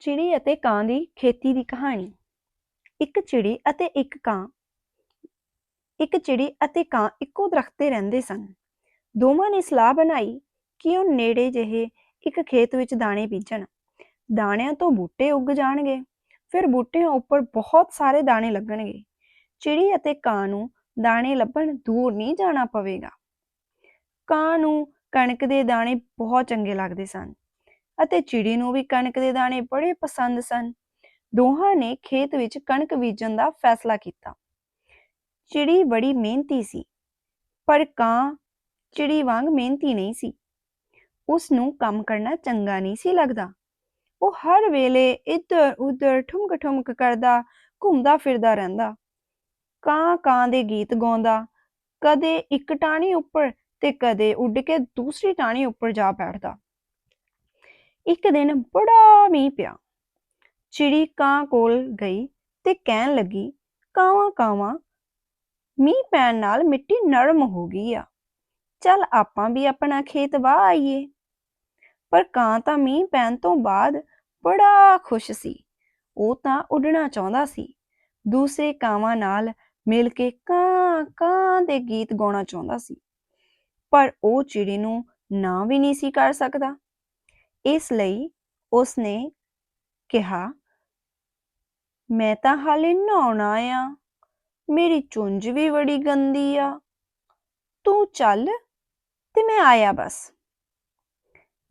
ਚਿੜੀ ਅਤੇ ਕਾਂ ਦੀ ਖੇਤੀ ਦੀ ਕਹਾਣੀ। ਇੱਕ ਚਿੜੀ ਅਤੇ ਇੱਕ ਕਾਂ। ਇੱਕ ਚਿੜੀ ਅਤੇ ਕਾਂ ਇੱਕੋ ਦਰਖਤ ਤੇ ਰਹਿੰਦੇ ਸਨ। ਦੋਵਾਂ ਨੇ ਸਲਾਹ ਬਣਾਈ ਕਿ ਉਹ ਨੇੜੇ ਜਿਹੇ ਇੱਕ ਖੇਤ ਵਿੱਚ ਦਾਣੇ ਬੀਜਣ। ਦਾਣਿਆਂ ਤੋਂ ਬੂਟੇ ਉੱਗ ਜਾਣਗੇ। ਫਿਰ ਬੂਟਿਆਂ ਉੱਪਰ ਬਹੁਤ ਸਾਰੇ ਦਾਣੇ ਲੱਗਣਗੇ। ਚਿੜੀ ਅਤੇ ਕਾਂ ਨੂੰ ਦਾਣੇ ਲੱਭਣ ਦੂਰ ਨਹੀਂ ਜਾਣਾ ਪਵੇਗਾ। ਕਾਂ ਨੂੰ ਕਣਕ ਦੇ ਦਾਣੇ ਬਹੁਤ ਚੰਗੇ ਲੱਗਦੇ ਸਨ। ਅਤੇ ਚਿੜੀ ਨੂੰ ਵੀ ਕਣਕ ਦੇ ਦਾਣੇ ਬੜੇ ਪਸੰਦ ਸਨ। ਦੋਹਾਂ ਨੇ ਖੇਤ ਵਿੱਚ ਕਣਕ ਬੀਜਣ ਦਾ ਫੈਸਲਾ ਕੀਤਾ। ਚਿੜੀ ਬੜੀ ਮਿਹਨਤੀ ਸੀ, ਪਰ ਕਾਂ ਚਿੜੀ ਵਾਂਗ ਮਿਹਨਤੀ ਨਹੀਂ ਸੀ। ਉਸ ਨੂੰ ਕੰਮ ਕਰਨਾ ਚੰਗਾ ਨਹੀਂ ਸੀ ਲੱਗਦਾ। ਉਹ ਹਰ ਵੇਲੇ ਇੱਧਰ ਉੱਧਰ ਠੁਮਕ ਠੁਮਕ ਕਰਦਾ, ਘੁੰਮਦਾ ਫਿਰਦਾ ਰਹਿੰਦਾ। ਕਾਂ ਕਾਂ ਦੇ ਗੀਤ ਗਾਉਂਦਾ, ਕਦੇ ਇੱਕ ਟਾਹਣੀ ਉੱਪਰ ਤੇ ਕਦੇ ਉੱਡ ਕੇ ਦੂਸਰੀ ਟਾਹਣੀ ਉੱਪਰ ਜਾ ਬੈਠਦਾ। ਇੱਕ ਦਿਨ ਬੜਾ ਮੀਂਹ ਪਿਆ। ਚਿੜੀ ਕਾਂ ਕੋਲ ਗਈ ਤੇ ਕਹਿਣ ਲੱਗੀ, ਕਾਵਾਂ ਕਾਵਾਂ, ਮੀਂਹ ਪੈਣ ਨਾਲ ਮਿੱਟੀ ਨਰਮ ਹੋ ਗਈ ਆ। ਚੱਲ ਆਪਾਂ ਵੀ ਆਪਣਾ ਖੇਤ ਵਾਹ ਆਈਏ। ਪਰ ਕਾਂ ਤਾਂ ਮੀਂਹ ਪੈਣ ਤੋਂ ਬਾਅਦ ਬੜਾ ਖੁਸ਼ ਸੀ। ਉਹ ਤਾਂ ਉੱਡਣਾ ਚਾਹੁੰਦਾ ਸੀ। ਦੂਸਰੇ ਕਾਵਾਂ ਨਾਲ ਮਿਲ ਕੇ ਕਾਂ ਕਾਂ ਦੇ ਗੀਤ ਗਾਉਣਾ ਚਾਹੁੰਦਾ ਸੀ। ਪਰ ਉਹ ਚਿੜੀ ਨੂੰ ਨਾ ਵੀ ਨਹੀਂ ਸੀ ਕਰ ਸਕਦਾ। ਇਸ ਲਈ ਉਸ ਨੇ ਕਿਹਾ, ਮੈਂ ਤਾਂ ਹਾਲੇ ਨਹਾਉਣਾ ਆ ਮੇਰੀ ਚੁੰਝ ਵੀ ਬੜੀ ਗੰਦੀ ਆ। ਤੂੰ ਚੱਲ ਤੇ ਮੈਂ ਆਇਆ ਬਸ।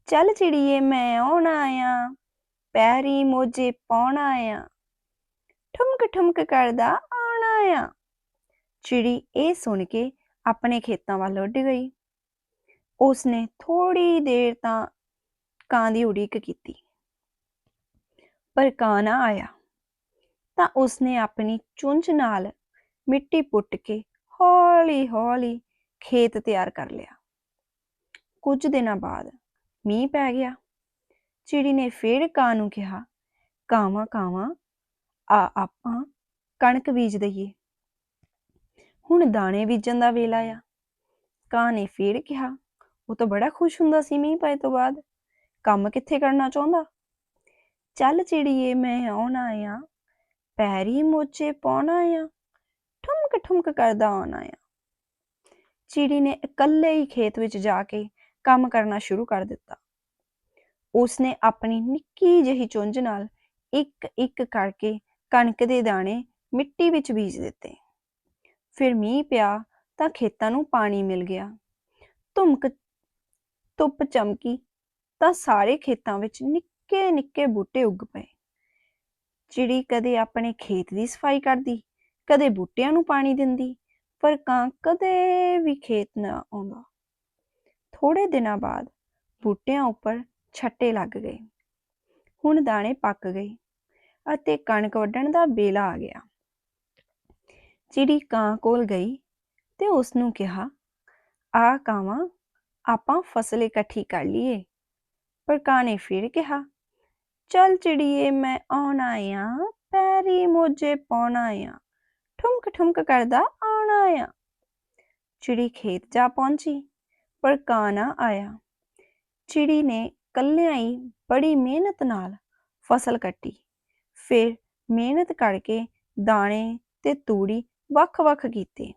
ਚੱਲ ਚਿੜੀਏ, ਮੈਂ ਆਉਣਾ ਆ ਪੈਰੀ ਮੋਜੇ ਪਾਉਣਾ ਆ ਠੁਮਕ ਠੁਮਕ ਕਰਦਾ ਆਉਣਾ ਆ ਚਿੜੀ ਇਹ ਸੁਣ ਕੇ ਆਪਣੇ ਖੇਤਾਂ ਵੱਲ ਉੱਡ ਗਈ। ਉਸਨੇ ਥੋੜੀ ਦੇਰ ਤਾਂ ਕਾਂ ਦੀ ਉਡੀਕ ਕੀਤੀ। ਪਰ ਕਾਂ ਨਾ ਆਇਆ ਤਾਂ ਉਸਨੇ ਆਪਣੀ ਚੁੰਝ ਨਾਲ ਮਿੱਟੀ ਪੁੱਟ ਕੇ ਹੌਲੀ-ਹੌਲੀ ਖੇਤ ਤਿਆਰ ਕਰ ਲਿਆ। ਕੁਝ ਦਿਨਾਂ ਬਾਅਦ ਮੀਂਹ ਪੈ ਗਿਆ। ਚਿੜੀ ਨੇ ਫੇਰ ਕਾਂ ਨੂੰ ਕਿਹਾ, ਕਾਵਾਂ ਕਾਵਾਂ, ਆ ਆਪਾਂ ਕਣਕ ਬੀਜ ਦਈਏ। ਹੁਣ ਦਾਣੇ ਬੀਜਣ ਦਾ ਵੇਲਾ ਆ। ਕਾਂ ਨੇ ਫੇਰ ਕਿਹਾ, ਉਹ ਤਾਂ ਬੜਾ ਖੁਸ਼ ਹੁੰਦਾ ਸੀ ਮੀਂਹ ਪਏ ਤੋਂ ਬਾਅਦ। ਕੰਮ ਕਿੱਥੇ ਕਰਨਾ ਚਾਹੁੰਦਾ? ਚੱਲ ਚਿੜੀਏ, ਮੈਂ ਆਉਣਾ ਆ। ਪੈਰੀ ਮੋਚੇ ਪਾਉਣਾ ਆ। ਠੁਮਕ ਠੁਮਕ ਕਰਦਾ ਆਉਣਾ ਆ। ਚਿੜੀ ਨੇ ਇਕੱਲੇ ਹੀ ਖੇਤ ਵਿੱਚ ਜਾ ਕੇ ਕੰਮ ਕਰਨਾ ਸ਼ੁਰੂ ਕਰ ਦਿੱਤਾ। ਉਸਨੇ ਆਪਣੀ ਨਿੱਕੀ ਜਿਹੀ ਚੁੰਝ ਨਾਲ ਇੱਕ ਇੱਕ ਕਰਕੇ ਕਣਕ ਦੇ ਦਾਣੇ ਮਿੱਟੀ ਵਿੱਚ ਬੀਜ ਦਿੱਤੇ। ਫਿਰ ਮੀਂਹ ਪਿਆ ਤਾਂ ਖੇਤਾਂ ਨੂੰ ਪਾਣੀ ਮਿਲ ਗਿਆ। ਧੁਮਕ, ਧੁੱਪ ਚਮਕੀ ਤਾਂ ਸਾਰੇ ਖੇਤਾਂ ਵਿੱਚ ਨਿੱਕੇ ਨਿੱਕੇ ਬੂਟੇ ਉੱਗ ਪਏ। ਚਿੜੀ ਕਦੇ ਆਪਣੇ ਖੇਤ ਦੀ ਸਫ਼ਾਈ ਕਰਦੀ, ਕਦੇ ਬੂਟਿਆਂ ਨੂੰ ਪਾਣੀ ਦਿੰਦੀ, ਪਰ ਕਾਂ ਕਦੇ ਵੀ ਖੇਤ ਨਾ ਆਉਂਦਾ। ਥੋੜੇ ਦਿਨਾਂ ਬਾਅਦ ਬੂਟਿਆਂ ਉੱਪਰ ਛੱਟੇ ਲੱਗ ਗਏ। ਹੁਣ ਦਾਣੇ ਪੱਕ ਗਏ ਅਤੇ ਕਣਕ ਵੱਢਣ ਦਾ ਵੇਲਾ ਆ ਗਿਆ। ਚਿੜੀ ਕਾਂ ਕੋਲ ਗਈ ਤੇ ਉਸ ਨੂੰ ਕਿਹਾ ਆ ਕਾਵਾਂ ਆਪਾਂ ਫਸਲ ਇਕੱਠੀ ਕਰ ਲਈਏ। ਪਰ ਕਾਂ ਨੇ ਫਿਰ ਕਿਹਾ? ਚੱਲ ਚਿੜੀਏ, ਮੈਂ ਆਉਣਾ ਆ, ਪੈਰੀ ਮੋਜੇ ਪਾਉਣਾ ਆ, ਠੁਮਕ ਠੁਮਕ ਕਰਦਾ ਆਉਣਾ ਆ। ਚਿੜੀ ਖੇਤ ਜਾ ਪਹੁੰਚੀ, ਪਰ ਕਾਂ ਨਾ ਆਇਆ। ਚਿੜੀ ਨੇ ਕੱਲਿਆਂ ਹੀ ਬੜੀ ਮਿਹਨਤ ਨਾਲ ਫਸਲ ਕੱਟੀ। ਫਿਰ ਮਿਹਨਤ ਕਰਕੇ ਦਾਣੇ ਤੇ ਤੂੜੀ ਵੱਖ-ਵੱਖ ਕੀਤੇ।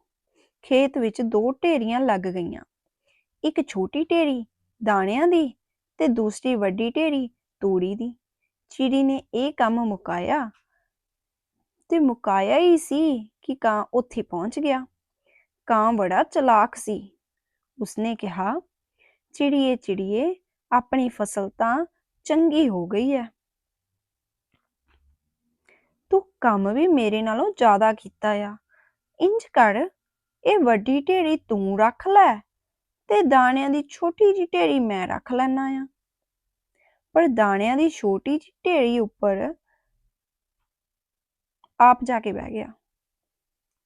ਖੇਤ ਵਿੱਚ ਦੋ ਢੇਰੀਆਂ ਲੱਗ ਗਈਆਂ। ਇੱਕ ਛੋਟੀ ਢੇਰੀ ਦਾਣਿਆਂ ਦੀ ਤੇ ਦੂਸਰੀ ਵੱਡੀ ਢੇਰੀ ਤੂੜੀ ਦੀ। ਚਿੜੀ ਨੇ ਇਹ ਕੰਮ ਮੁਕਾਇਆ ਤੇ ਮੁਕਾਇਆ ਹੀ ਸੀ ਕਿ ਕਾਂ ਉੱਥੇ ਪਹੁੰਚ ਗਿਆ। ਕਾਂ ਬੜਾ ਚਲਾਕ ਸੀ। ਉਸਨੇ ਕਿਹਾ, ਚਿੜੀਏ ਚਿੜੀਏ, ਆਪਣੀ ਫਸਲ ਤਾਂ ਚੰਗੀ ਹੋ ਗਈ ਹੈ ਤੂੰ ਕੰਮ ਵੀ ਮੇਰੇ ਨਾਲੋਂ ਜ਼ਿਆਦਾ ਕੀਤਾ ਆ। ਇੰਜ ਕਰ, ਇਹ ਵੱਡੀ ਢੇਰੀ ਤੂੰ ਰੱਖ ਲੈ ਤੇ ਦਾਣਿਆਂ ਦੀ ਛੋਟੀ ਜਿਹੀ ਢੇਰੀ ਮੈਂ ਰੱਖ ਲੈਣਾ ਆ। ਪਰ ਦਾਣਿਆਂ ਦੀ ਛੋਟੀ ਜਿਹੀ ਢੇਰੀ ਉੱਪਰ ਆਪ ਜਾ ਕੇ ਬਹਿ ਗਿਆ।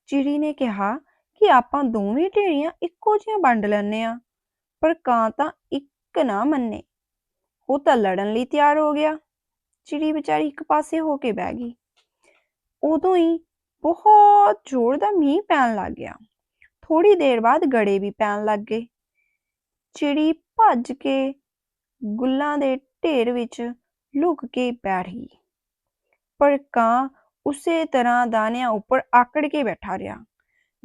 ਚਿੜੀ ਨੇ ਕਿਹਾ ਕਿ ਆਪਾਂ ਦੋਵੇਂ ਢੇਰੀਆਂ ਇੱਕੋ ਜਿਹੀਆਂ ਵੰਡ ਲੈਣੇ ਆ ਪਰ ਕਾਂ ਤਾਂ ਇੱਕ ਨਾ ਮੰਨੇ। ਉਹ ਤਾਂ ਲੜਨ ਲਈ ਤਿਆਰ ਹੋ ਗਿਆ। ਚਿੜੀ ਵਿਚਾਰੀ ਇੱਕ ਪਾਸੇ ਹੋ ਕੇ ਬਹਿ ਗਈ। ਉਦੋਂ ਹੀ ਬਹੁਤ ਜ਼ੋਰ ਦਾ ਮੀਂਹ ਪੈਣ ਲੱਗ ਗਿਆ। ਥੋੜੀ ਦੇਰ ਬਾਅਦ ਗੜੇ ਵੀ ਪੈਣ ਲੱਗ ਗਏ। ਚਿੜੀ ਭੱਜ ਕੇ ਗੁੱਲਾਂ ਦੇ ਢੇਰ ਵਿੱਚ ਲੁਕ ਕੇ ਬੈਠ ਗਈ। ਪਰ ਕਾਂ ਉਸੇ ਤਰ੍ਹਾਂ ਦਾਣਿਆਂ ਉੱਪਰ ਆਕੜ ਕੇ ਬੈਠਾ ਰਿਹਾ।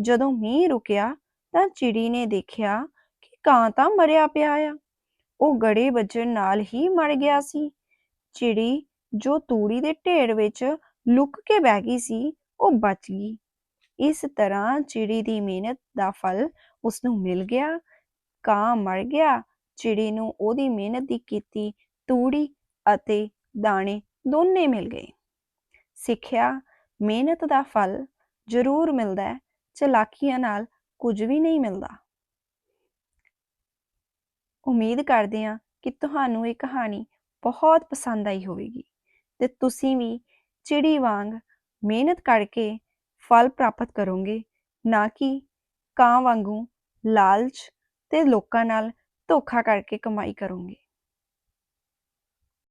ਜਦੋਂ ਮੀਂਹ ਰੁਕਿਆ ਤਾਂ ਚਿੜੀ ਨੇ ਦੇਖਿਆ ਕਿ ਕਾਂ ਤਾਂ ਮਰਿਆ ਪਿਆ ਆ। ਉਹ ਗੜੇ ਵੱਜਣ ਨਾਲ ਹੀ ਮਰ ਗਿਆ ਸੀ। ਚਿੜੀ ਜੋ ਤੂੜੀ ਦੇ ਢੇਰ ਵਿੱਚ ਲੁਕ ਕੇ ਬਹਿ ਗਈ ਸੀ, ਉਹ ਬਚ ਗਈ। ਇਸ ਤਰ੍ਹਾਂ ਚਿੜੀ ਦੀ ਮਿਹਨਤ ਦਾ ਫਲ ਉਸ ਨੂੰ ਮਿਲ ਗਿਆ। ਕਾਂ ਮਰ ਗਿਆ। ਚਿੜੀ ਨੂੰ ਉਹਦੀ ਮਿਹਨਤ ਦੀ ਕੀਤੀ ਤੂੜੀ ਅਤੇ ਦਾਣੇ ਦੋਨੇ ਮਿਲ ਗਏ। ਸਿੱਖਿਆ ਮਿਹਨਤ ਦਾ ਫਲ ਜ਼ਰੂਰ ਮਿਲਦਾ ਹੈ, ਚਲਾਕੀਆਂ ਨਾਲ ਕੁਝ ਵੀ ਨਹੀਂ ਮਿਲਦਾ। ਉਮੀਦ ਕਰਦੇ ਹਾਂ ਕਿ ਤੁਹਾਨੂੰ ਇਹ ਕਹਾਣੀ ਬਹੁਤ ਪਸੰਦ ਆਈ ਹੋਵੇਗੀ ਤੇ ਤੁਸੀਂ ਵੀ ਚਿੜੀ ਵਾਂਗ ਮਿਹਨਤ ਕਰਕੇ ਫਲ ਪ੍ਰਾਪਤ ਕਰੋਗੇ, ਨਾ ਕਿ ਕਾਂ ਵਾਂਗੂ ਲਾਲਚ ਤੇ ਲੋਕਾਂ ਨਾਲ ਧੋਖਾ ਕਰਕੇ ਕਮਾਈ ਕਰੋਗੇ।